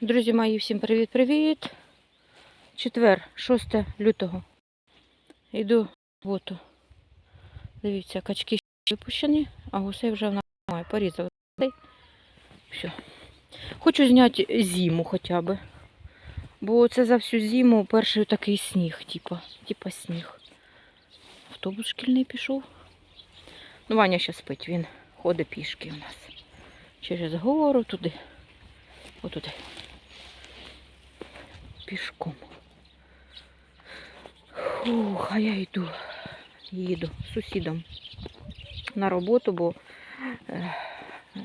Друзі мої, всім привіт-привіт. Четвер, 6 лютого. Йду в роботу. Дивіться, качки ще випущені, а гусей вже в нас немає. Порізали. Все. Хочу зняти зиму хоча б. Бо це за всю зиму перший такий сніг, типа, типа сніг. Автобус шкільний пішов. Ну, Ваня ще спить, він ходить пішки у нас. Через гору туди. Отуди. Пішком. Фух, а я йду. Їду з сусідом на роботу, бо е,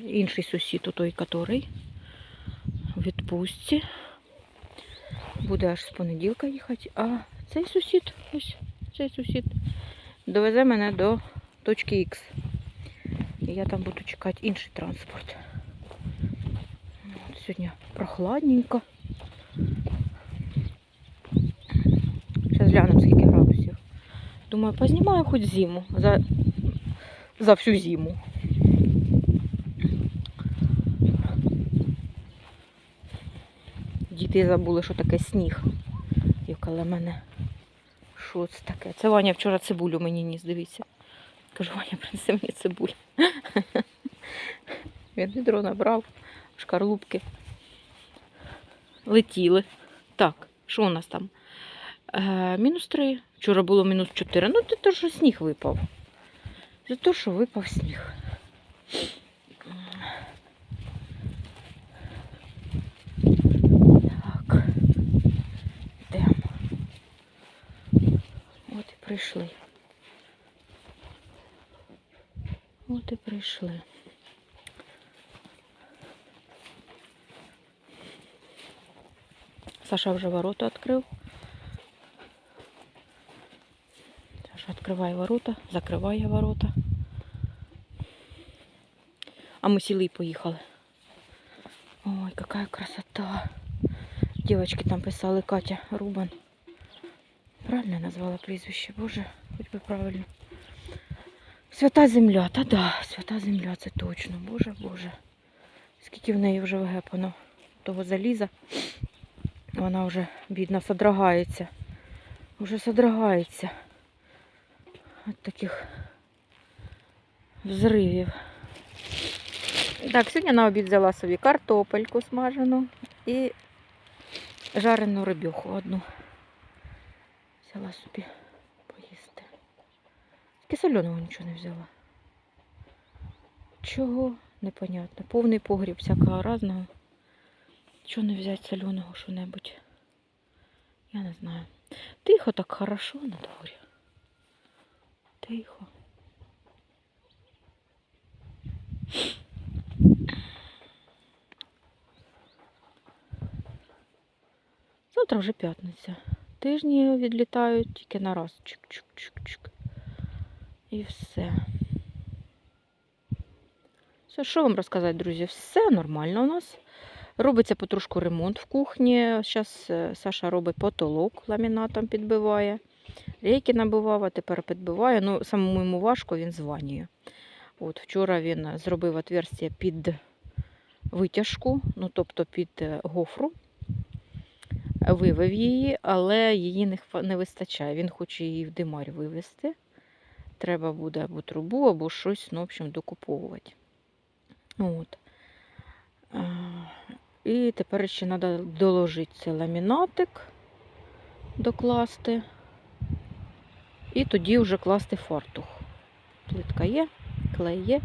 інший сусід, той, котрий відпустці. Буде аж з понеділка їхати. А цей сусід, ось цей сусід, довезе мене до точки Х. І я там буду чекати інший транспорт. Сьогодні прохладненько. Зараз глянемо, скільки градусів. Думаю, познімаю хоч зиму. За, за всю зиму. Діти забули, що таке сніг. І коло мене. Що це таке? Це Ваня вчора цибулю мені ніс, дивіться. Кажу, Ваня, принеси мені цибулю. Він відро набрав, шкарлупки. Летіли. Так, що у нас там? Е, мінус 3. Вчора було мінус 4. Ну, це то, що сніг випав. Це то, що випав сніг. Так. Йдемо. От і прийшли. От і прийшли. Саша вже ворота відкрив. Саша відкриває ворота, закриває ворота. А ми сіли і поїхали. Ой, какая красота. Девочки там писали Катя Рубан. Правильно назвала прізвище? Боже, хоч би правильно. Свята земля, та да, свята земля, це точно. Боже, Боже. Скільки в неї вже вигепано того заліза. Вона вже, бідна, содрогається. Вже содрогається. От таких взривів. Так, сьогодні на обід взяла собі картопельку смажену і жарену рибюху одну. Взяла собі поїсти. Тільки соленого нічого не взяла. Чого? Непонятно. Повний погріб всякого разного. Чого не взяти соленого що-небудь? Я не знаю. Тихо так хорошо на дворі. Тихо. Завтра вже п'ятниця. Тижні відлітають тільки на раз. Чик-чик-чик-чик. І все. Все, що вам розказати, друзі? Все нормально у нас. Робиться потрошку ремонт в кухні. Зараз Саша робить потолок, ламінатом підбиває. Рейки набивав, а тепер підбиває. Ну, самому йому важко, він званює. От, вчора він зробив отверстие під витяжку, ну тобто під е, гофру. Вивів її, але її не, не вистачає. Він хоче її в димарь вивезти. Треба буде або трубу, або щось, ну, в общем, докуповувати. От. А, І тепер ще треба доложити цей ламінатик, докласти. І тоді вже класти фартух. Плитка є, клей є,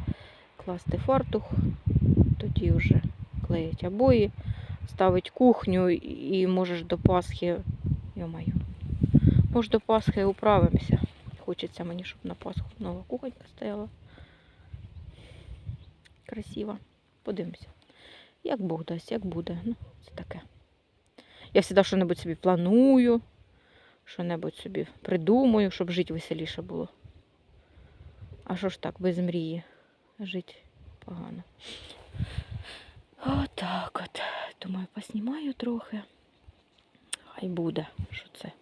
класти фартух, тоді вже клеїть обої, ставить кухню і можеш до Пасхи. Йо-моє. Може до Пасхи управимося. Хочеться мені, щоб на Пасху нова кухонька стояла. Красиво. Подивимося. Як Бог дасть, як буде. Ну, це таке. Я завжди що-небудь собі планую, що-небудь собі придумаю, щоб жити веселіше було. А що ж так, без мрії? Жити погано. Отак от. Думаю, поснімаю трохи. Хай буде, що це.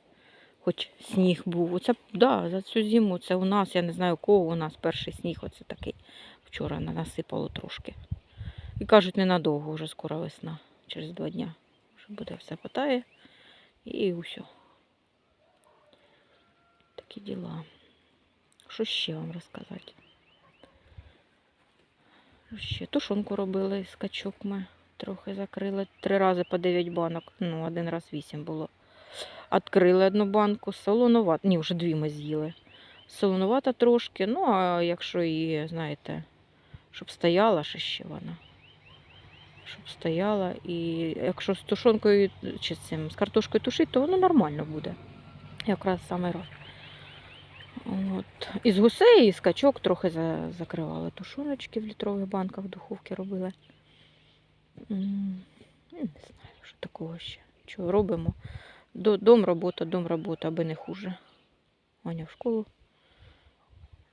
Хоч сніг був. Оце, да, за цю зиму це у нас, я не знаю, у кого у нас перший сніг, оце такий. Вчора насипало трошки. І кажуть, ненадовго вже скоро весна, через два дня. що буде все питає. І усе. Такі діла. Що ще вам розказати? Ще? Тушонку робили з качок ми. Трохи закрили. Три рази по 9 банок. Ну, один раз 8 було. Открили одну банку, солонувато. Ні, вже дві ми з'їли. Солонувата трошки. Ну, а якщо її, знаєте, щоб стояла ще ще вона. Щоб стояла. І якщо з тушонкою чи цим, з картошкою тушить, то воно нормально буде. Якраз саме раз. От. Із гусей, і з качок трохи за- закривали тушоночки в літрових банках в духовці робили. Ну, Не знаю, що такого ще. Чого робимо? До- Дом робота, дом робота, аби не хуже. Аня в школу.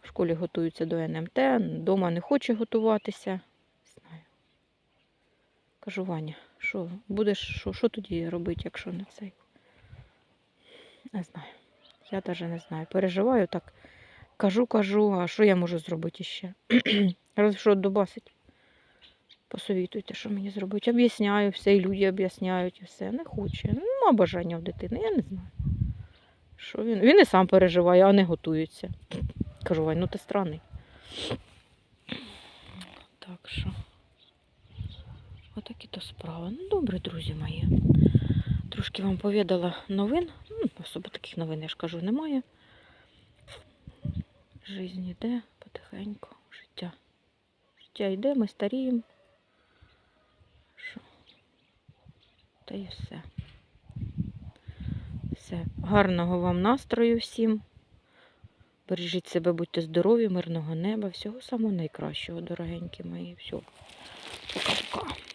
В школі готуються до НМТ, вдома не хоче готуватися. Кажу, Ваня, що будеш, що, що тоді робити, якщо не цей? Не знаю. Я навіть не знаю. Переживаю так. Кажу, кажу, а що я можу зробити ще? Разве що добасить. Посовітуйте, що мені зробити. Об'ясняю все, і люди об'ясняють, і все. Не хоче. Нема бажання в дитини, я не знаю. Що він? Він і сам переживає, а не готується. Кажу, Вань, ну ти странний. Так що. Отакі то справи. Ну, добре, друзі мої. Трошки вам повідала новин. Ну, особо таких новин, я ж кажу, немає. Жизнь йде потихеньку. Життя. Життя йде, ми старіємо. Що? Та і все. Все. Гарного вам настрою всім. Бережіть себе, будьте здорові, мирного неба, всього самого найкращого, дорогенькі мої. Всього. Пока-пока.